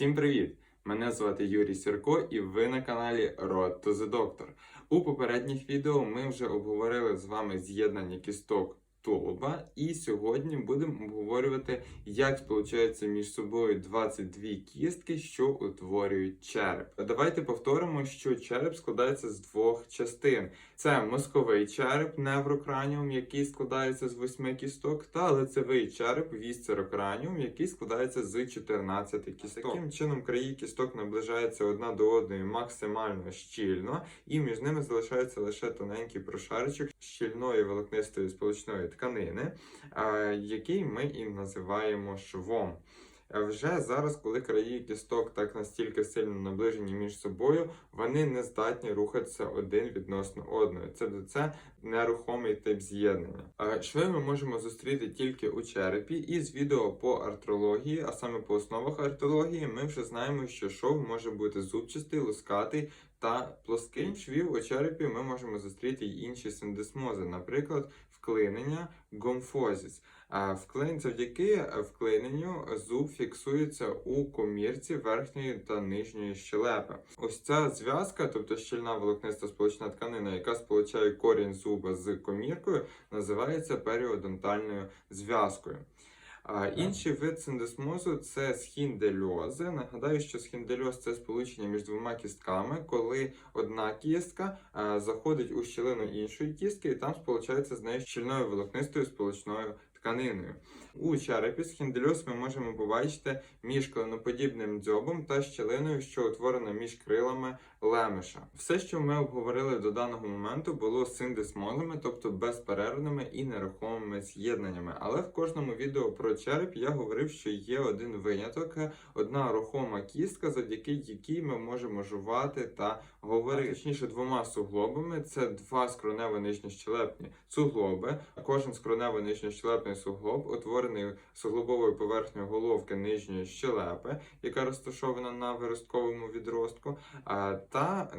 Всім привіт! Мене звати Юрій Сірко і ви на каналі Road to the Doctor. У попередніх відео ми вже обговорили з вами з'єднання кісток тулуба, і сьогодні будемо обговорювати, як сполучаються між собою 22 кістки, що утворюють череп. Давайте повторимо, що череп складається з двох частин: це мозковий череп, неврокраніум, який складається з 8 кісток, та лицевий череп, вісцерокраніум, який складається з 14 кісток. Таким чином, краї кісток наближаються одна до одної максимально щільно, і між ними залишається лише тоненький прошарочок щільної волокнистої сполучної тканини, який ми і називаємо швом. Е, Вже зараз, коли краї кісток так настільки сильно наближені між собою, вони не здатні рухатися один відносно одного. Це це нерухомий тип з'єднання. Шви ми можемо зустріти тільки у черепі, і з відео по артрології, а саме по основах артрології, ми вже знаємо, що шов може бути зубчастий, лускатий та плоским швів у черепі ми можемо зустріти й інші синдесмози, наприклад, вклинення, гомфозіс. Вклин завдяки вклиненню зуб фіксується у комірці верхньої та нижньої щелепи. Ось ця зв'язка, тобто щільна волокниста сполучна тканина, яка сполучає корінь зуба з коміркою, називається періодонтальною зв'язкою. А інший вид синдесмозу це схіндельози. Нагадаю, що схіндельоз це сполучення між двома кістками, коли одна кістка заходить у щілину іншої кістки, і там сполучається з нею щільною волокнистою сполучною тканиною. У черепі схіндельоз ми можемо побачити між клиноподібним дзьобом та щілиною, що утворена між крилами лемеша. Все, що ми обговорили до даного моменту, було синдесмозами, тобто безперервними і нерухомими з'єднаннями. Але в кожному відео про череп я говорив, що є один виняток, одна рухома кістка, завдяки якій ми можемо жувати та говорити. Точніше, двома суглобами це два скронево нижньощелепні суглоби. Кожен скронево нижньощелепний суглоб утворений суглобовою поверхнею головки нижньої щелепи, яка розташована на виростковому відростку. та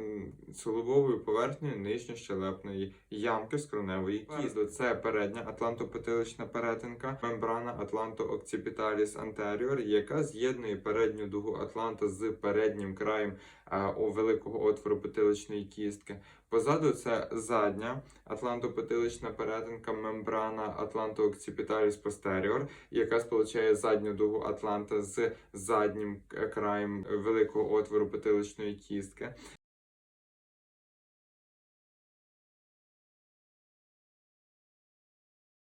суглобовою поверхнею нижньощелепної ямки скроневої кізли. Це передня атлантопотилична перетинка, мембрана атлантооccipitalis anterior, яка з'єднує передню дугу атланта з переднім краєм у великого отвору потиличної кістки. Позаду це задня атлантопотилична перетинка мембрана атлантооccipitalis posterior, яка сполучає задню дугу атланта з заднім краєм великого отвору потиличної кістки.